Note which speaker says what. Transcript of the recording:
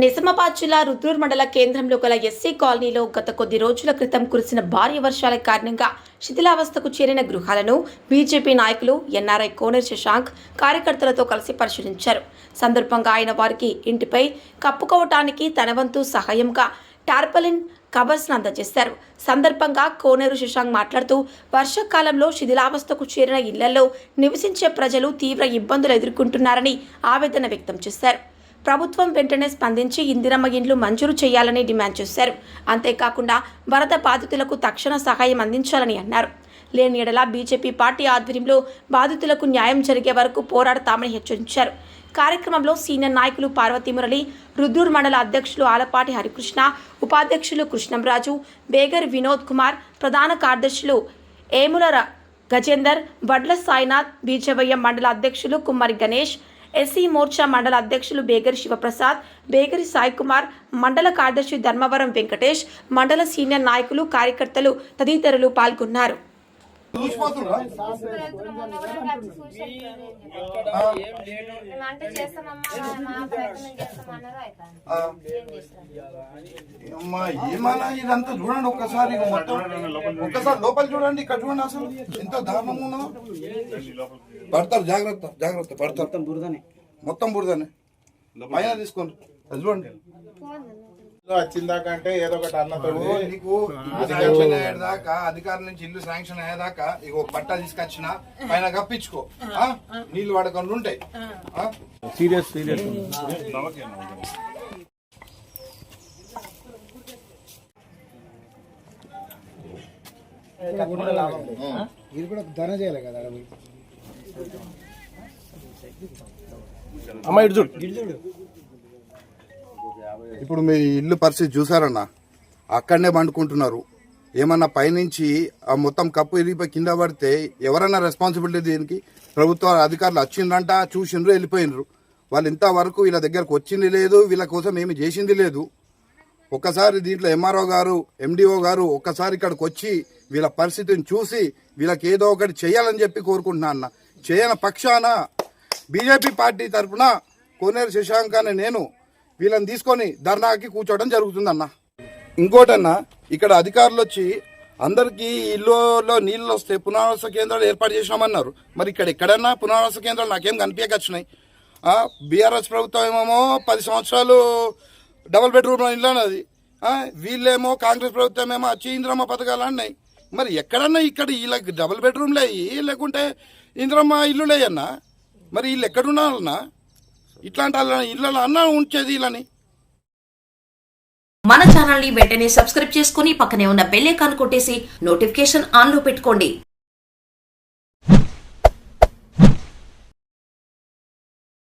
Speaker 1: నిజామాబాద్ జిల్లా రుద్రూర్ మండల కేంద్రంలో గల ఎస్సీ కాలనీలో గత కొద్ది రోజుల క్రితం కురిసిన భారీ వర్షాల కారణంగా శిథిలావస్థకు చేరిన గృహాలను బీజేపీ నాయకులు ఎన్ఆర్ఐ కోనేరు శశాంక్ కార్యకర్తలతో కలిసి పరిశీలించారు. సందర్భంగా ఆయన వారికి ఇంటిపై కప్పుకోవటానికి తనవంతు సహాయంగా టార్పలిన్ కవర్స్ను అందజేశారు. సందర్భంగా కోనేరు శశాంక్ మాట్లాడుతూ వర్షాకాలంలో శిథిలావస్థకు చేరిన ఇళ్ళలో నివసించే ప్రజలు తీవ్ర ఇబ్బందులు ఎదుర్కొంటున్నారని ఆవేదన వ్యక్తం చేశారు. ప్రభుత్వం వెంటనే స్పందించి ఇందిరమ్మ ఇండ్లు మంజూరు చేయాలని డిమాండ్ చేశారు. అంతేకాకుండా వరద బాధితులకు తక్షణ సహాయం అందించాలని అన్నారు. లేని ఎడల బీజేపీ పార్టీ ఆధ్వర్యంలో బాధితులకు న్యాయం జరిగే వరకు పోరాడతామని హెచ్చరించారు. కార్యక్రమంలో సీనియర్ నాయకులు పార్వతీ మురళి రుద్రూర్ మండల అధ్యక్షులు ఆలపాటి హరికృష్ణ ఉపాధ్యక్షులు కృష్ణంరాజు బేగర్ వినోద్ కుమార్ ప్రధాన కార్యదర్శులు ఏముల ర- గజేందర్ వడ్ల సాయినాథ్ బీజవయ్య మండల అధ్యక్షులు కుమ్మరి గణేష్ ఎస్సీ మోర్చా మండల అధ్యక్షులు బేగరి శివప్రసాద్ బేగరి సాయి కుమార్ మండల కార్యదర్శి ధర్మవరం వెంకటేష్ మండల సీనియర్ నాయకులు కార్యకర్తలు తదితరులు పాల్గొన్నారు.
Speaker 2: అమ్మా ఏమన్నా ఇదంతా చూడండి ఒక్కసారి ఇక మొత్తం ఒక్కసారి లోపల చూడండి ఇక్కడ చూడండి అసలు ఎంత దారుణంగా ఉన్నదో పడతారు జాగ్రత్త జాగ్రత్త పడతారు.
Speaker 3: మొత్తం బురదనే.
Speaker 2: మొత్తం బురదనే. పైన తీసుకోండి చూడండి.
Speaker 4: వచ్చిందాక అంటే ఏదో ఒకటి అన్నతోడు
Speaker 2: నీకు శాంక్షన్ అయ్యేదాకా అధికారుల నుంచి ఇల్లు శాంక్షన్ అయ్యేదాకా ఇగో పట్టా తీసుకొచ్చిన పైన కప్పించుకో. ఆ? నీళ్ళు పడకుండా ఉంటాయి. ఆ?
Speaker 3: Serious serious. ఇది కూడా ధన చేయాలి కదా అమ్మ ఇటు చూడు.
Speaker 2: ఇప్పుడు మీ ఇల్లు పరిస్థితి చూసారన్నా? అక్కడనే పండుకుంటున్నారు. ఏమన్నా పైనుంచి ఆ మొత్తం కప్పు ఇరిగిపోయి కింద పడితే ఎవరన్నా రెస్పాన్సిబిలిటీ దీనికి? ప్రభుత్వ అధికారులు వచ్చిండ్రంట చూసిండ్రు వెళ్ళిపోయినరు వాళ్ళు ఇంతవరకు వీళ్ళ దగ్గరకు వచ్చింది లేదు వీళ్ళ కోసం ఏమి చేసింది లేదు. ఒకసారి దీంట్లో ఎంఆర్ఓ గారు ఎండిఓ గారు ఒక్కసారి ఇక్కడికి వచ్చి వీళ్ళ పరిస్థితిని చూసి వీళ్ళకి ఏదో ఒకటి చేయాలని చెప్పి కోరుకుంటున్నా అన్న. చేయని పక్షాన బీజేపీ పార్టీ తరఫున కోనేరు శశాంక్ అనే నేను వీళ్ళని తీసుకొని ధర్నాకి కూర్చోవడం జరుగుతుందన్న. ఇంకోటన్నా ఇక్కడ అధికారులు వచ్చి అందరికీ ఇల్లులో నీళ్ళు వస్తే పునరావాస కేంద్రాలు ఏర్పాటు చేసినామన్నారు. మరి ఇక్కడ ఎక్కడన్నా పునరావాస కేంద్రాలు నాకేం కనిపించకొచ్చినాయి. బీఆర్ఎస్ ప్రభుత్వం ఏమో పది సంవత్సరాలు డబుల్ బెడ్రూమ్ ఇల్లు అన్నది. వీళ్ళేమో కాంగ్రెస్ ప్రభుత్వం ఏమో వచ్చి ఇంద్రమ్మ పథకాలు అన్నాయి. మరి ఎక్కడన్నా ఇక్కడ వీళ్ళకి డబుల్ బెడ్రూమ్లు అయ్యి లేకుంటే ఇంద్రమ్మ ఇల్లులే అన్నా. మరి వీళ్ళు ఎక్కడున్నారన్నా? ఇట్లాంటి అన్న ఇళ్ళలో ఉంచేది వీళ్ళని
Speaker 5: మన ఛానల్ని వెంటనే సబ్స్క్రైబ్ చేసుకుని పక్కనే ఉన్న బెల్ ఐకాన్ కొట్టేసి నోటిఫికేషన్ ఆన్లో పెట్టుకోండి.